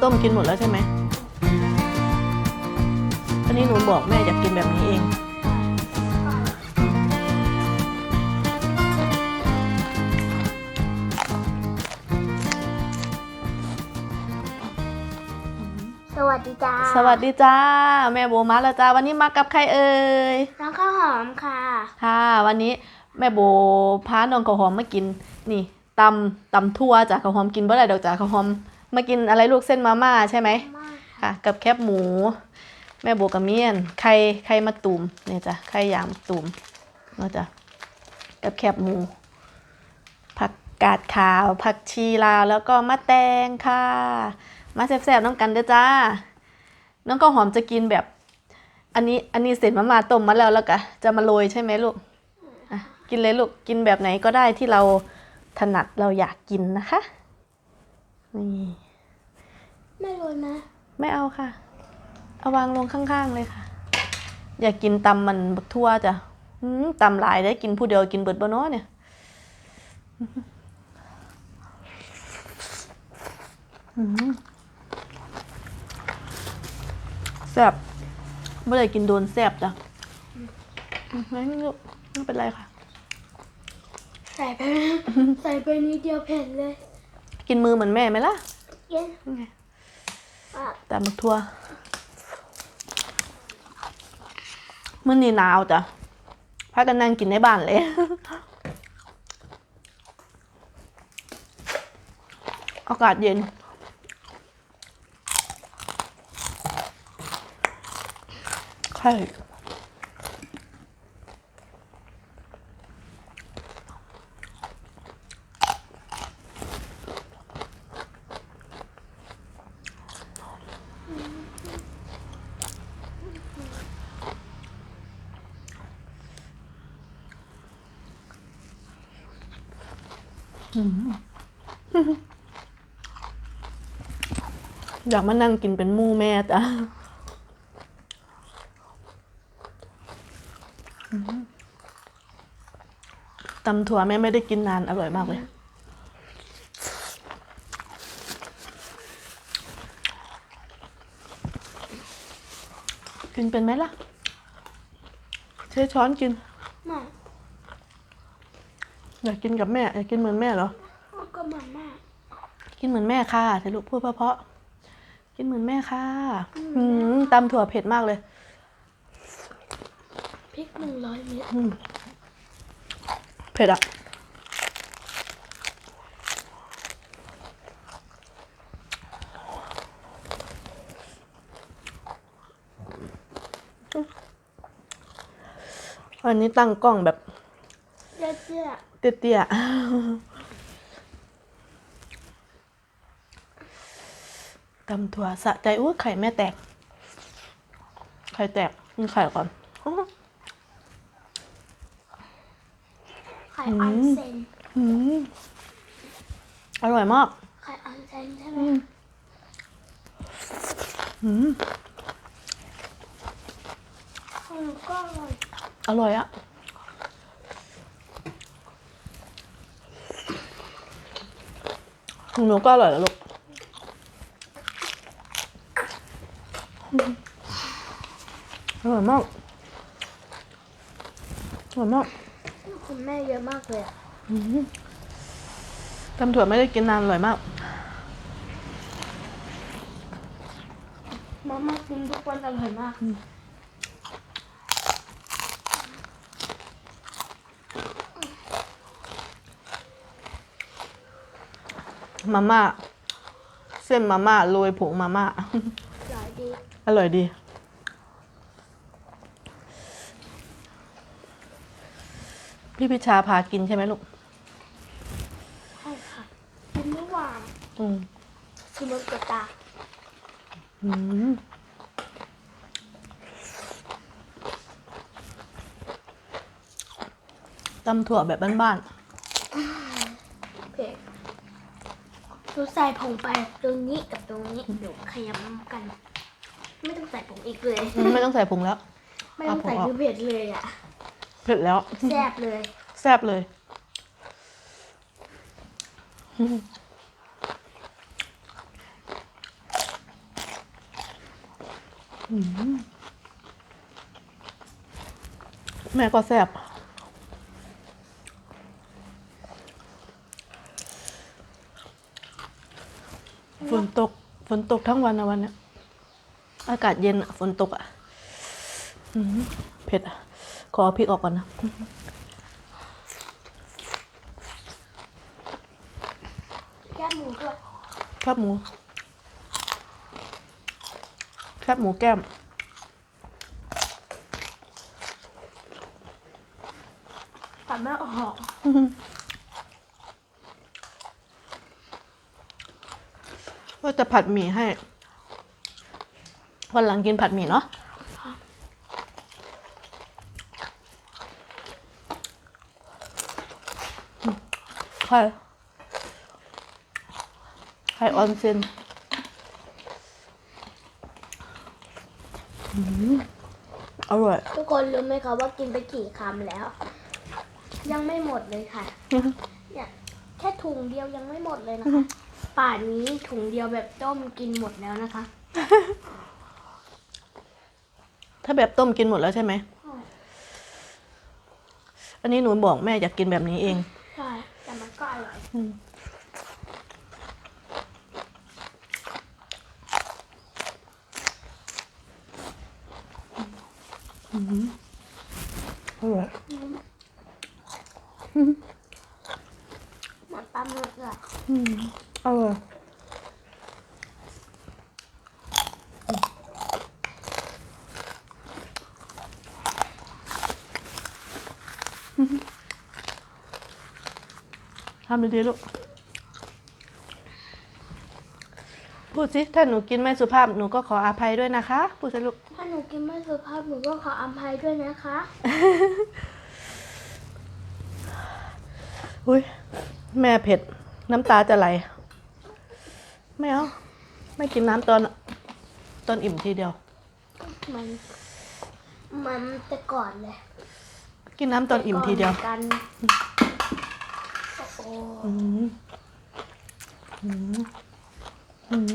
แบบต้มกินหมดแล้วใช่ไหมอันนี้หนูบอกแม่อยากกินแบบนี้เอง สวัสดีจ้าสวัสดีจ้า แม่โบมาแล้วจ้าวันนี้มากับใครเอ่ยน้องข้าวหอมค่ะ ค่ะ วันนี้แม่โบพาน้องข้าวหอมมากิน นี่ตำตำทั่วจ้ะข้าวหอมกินบ่ได้ดอกจ้ะข้าวหอม มากินอะไรลูกเส้นมาม่าใช่ไหมมากค่ะ กับแคบหมู แม่โบกับเมียนไข่ไข่มาตุ่มเนี่ยจ้ะไข่ยางตุ่มเนาะจ้ะกับแคบหมู ผักกาดขาว ผักชีลาวแล้วก็มะแตงค่ะ มาแซ่บๆน้องกันเด้อจ้า น้องข้าวหอมจะกินแบบ อันนี้อันนี้เสร็จมามาต้มมาแล้วแล้วก็จะมาโรยใช่ไหมลูกอะกินเลยลูกกินแบบไหนก็ได้ที่เราถนัดเราอยากกินนะคะ นี่ไม่รู้นะไม่เอาค่ะ เอาวางลงข้างๆเลยค่ะ อยากกินตำมันบักทั่วจ้ะอืมตำหลายได้กินผู้เดียวกินเบิดบ่เนาะเนี่ยอืมแซ่บไม่ได้กินโดนแซ่บจ้ะอืมไม่ลูกไม่เป็นไรค่ะ ใส่ไป ใส่ไปนิดเดียวเผ็ดเลย กินมือเหมือนแม่ไหมล่ะเย็นนี่ไงอะตำบักทั่วมื่อนี้หนาวจ้ะพากันนั่งกินในบ้านเลย อากาศเย็น ใช่ อยากมานั่งกินเป็นหมู่แม่จ้ะอืมตำถั่วแม่ไม่ได้กินนานอร่อยมากเลย กินเป็นไหมล่ะใช้ช้อนกินมา อยากกินกับแม่อยากกินเหมือนแม่เหรอ ก็มันมากกินเหมือนแม่ค่ะแต่ลูกพูดเพราะๆกินเหมือนแม่ค่ะอืมตำถั่วเผ็ดมากเลยพริกหนึ่งร้อยเม็ดอืมเผ็ดอะวันนี้ตั้งกล้องแบบ เจ๊เจ๊เตี้ยๆตำถั่วสะใจอุ้ยไข่แม่แตก ไข่แตกกินไข่ก่อนไข่ออนเซนอืมอร่อยมาก ไข่ออนเซนใช่ไหมอืมของหนูก็อร่อยอร่อยอะของ หนูก็อร่อยแล้วลูกอร่อยมากอร่อยมากคุณแม่เยอะมากเลยอะตำถั่วไม่ได้กินนานอร่อยมากมาม่ากินทุกวันอร่อยมาก มาม่าเส้นมาม่าโรยผงมาม่าอร่อยดีอร่อยดี พี่พิชาพากินใช่ไหมลูกใช่ค่ะกินเมื่อวานอืมกินมันกระตาอืมตำถั่วแบบบ้านเดูใส่ผงไปตรงนี้กับตรงนี้เดี๋ยวขยำน้กัน ไม่ต้องใส่ผงอีกเลยไม่ต้องใส่ผงแล้ว ไม่ต้องใส่ยูเผ็ดเลยอะเผ็ดแล้ว แซ่บเลยแซ่บเลยแม่ก็แซ่บ ฝนตก ฝนตกทั้งวันนะวันเนี้ยอากาศเย็นอะฝนตกอะอืมเผ็ดอะขอเอาพริกออกก่อนนะแก้มหมูด้วยแคบหมูแคบหมูแก้มตัดไม่ออก ว่าจะผัดหมี่ให้ วันหลังกินผัดหมี่เนาะอืมไข่ไข่ออนเซนอืมอร่อย ทุกคนรู้ไหมคะว่ากินไปกี่คำแล้ว ยังไม่หมดเลยค่ะ เนี่ยแค่ถุงเดียวยังไม่หมดเลยนะคะ ป่านนี้ถุงเดียวแบบต้มกินหมดแล้วนะคะ ถ้าแบบต้มกินหมดแล้วใช่ไหม อันนี้หนูบอกแม่อยากกินแบบนี้เอง ใช่ แต่มันก็อร่อย อืมอืมอร่อยเหมือนปลาหมึกอะ อืม อร่อยทำดีๆลูก พูดสิ ถ้าหนูกินไม่สุภาพหนูก็ขออภัยด้วยนะคะ พูดสิลูก ถ้าหนูกินไม่สุภาพหนูก็ขออภัยด้วยนะคะ อุ้ยแม่เผ็ด น้ำตาจะไหล ไม่เอา ไม่กินน้ำตอน ตอนอิ่มทีเดียว มัน มันแต่ก่อนเลยกินน้ำตอนอิ่มทีเดียวแต่ก่อนหมือนกันโอ้โหอืมอืมอืม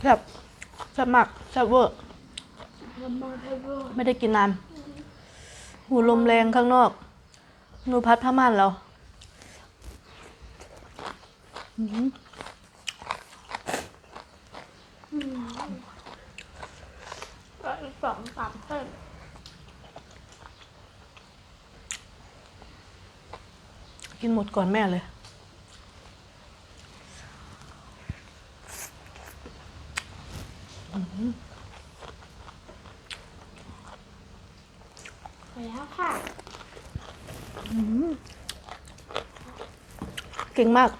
แซ่บแซ่บมากแซ่บเวอร์ มันมาเทเบิลไม่ได้กินนานหูลมแรงข้างนอกหนูพัดผ้าม่านเราอืม ก็อีกสองสามเส้นกินหมดก่อนแม่เลยไปแล้วค่ะ เก่งมาก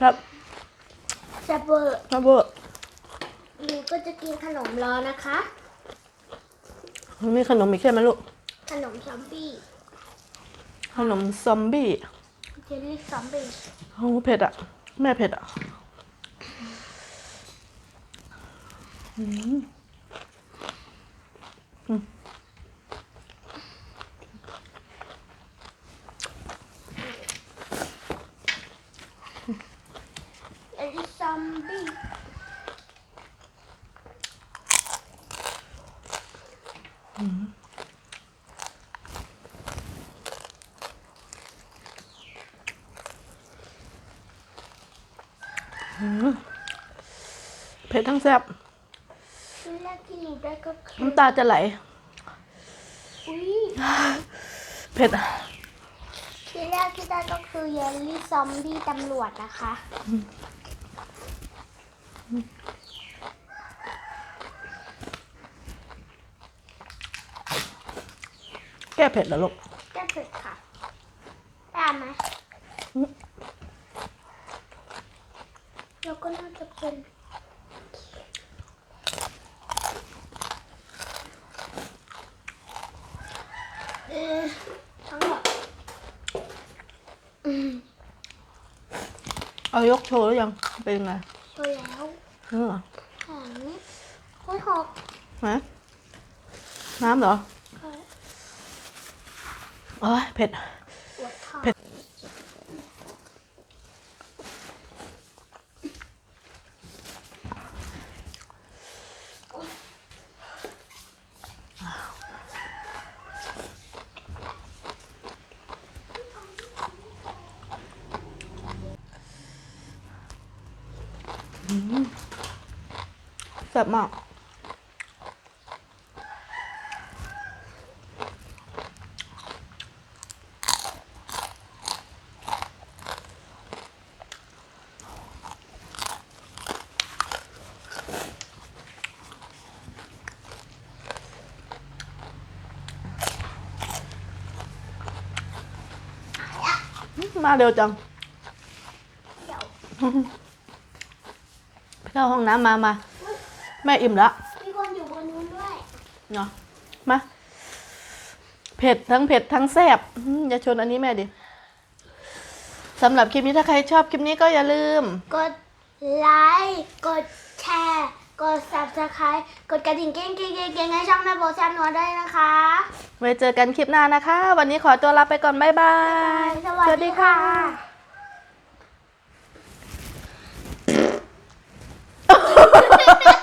ครับ แซ่บ เวอร์หนูก็จะกินขนมรอนะคะ มันมีขนมอีกใช่ไหมลูก ขนมซอมบี้ ขนมซอมบี้เจลลี่ซอมบี้โอ้เผ็ดอะ แม่เผ็ดอะ อืมอืม เจลลี่ซอมบี้ เผ็ดทั้งแซ่บชิ้นแรกที่หนูได้ก็คือน้ำตาจะไหลอุ้ยเผ็ดอะชิ้นแรกที่ได้ก็คือเยลลี่ซอมบี้ตำรวจนะคะแก้เผ็ดเหรอลูก แก้เผ็ดค่ะได้ไหมอืมแล้วก็น่าจะเป็นเออทั้งหมดอืม เอายกโชว์หรือยัง เป็นไงสวยแล้วเออแข็งโอ้ยหกฮะน้ำเหรอโอ้ยเผ็ดปวดท้อง เผ็ด แซ่ บมากมาเร็วจังเดี๋ยวไปเข้าห้องน้ำมามา แม่อิ่มแล้วมีคนอยู่บนนู้นด้วยเนาะมาเผ็ดทั้งเผ็ดทั้งแซ่บอื้ออย่าชนอันนี้แม่ดิสำหรับคลิปนี้ถ้าใครชอบคลิปนี้ก็อย่าลืม กดไลค์กดแชร์กด subscribe กดกระดิ่งเก้งเก้งเก้งเก้งให้ช่องแม่โบแซมนัวด้วยนะคะ ไว้เจอกันคลิปหน้านะคะ วันนี้ขอตัวลาไปก่อน บ๊ายบาย สวัสดีค่ะสวัสดีค่ะ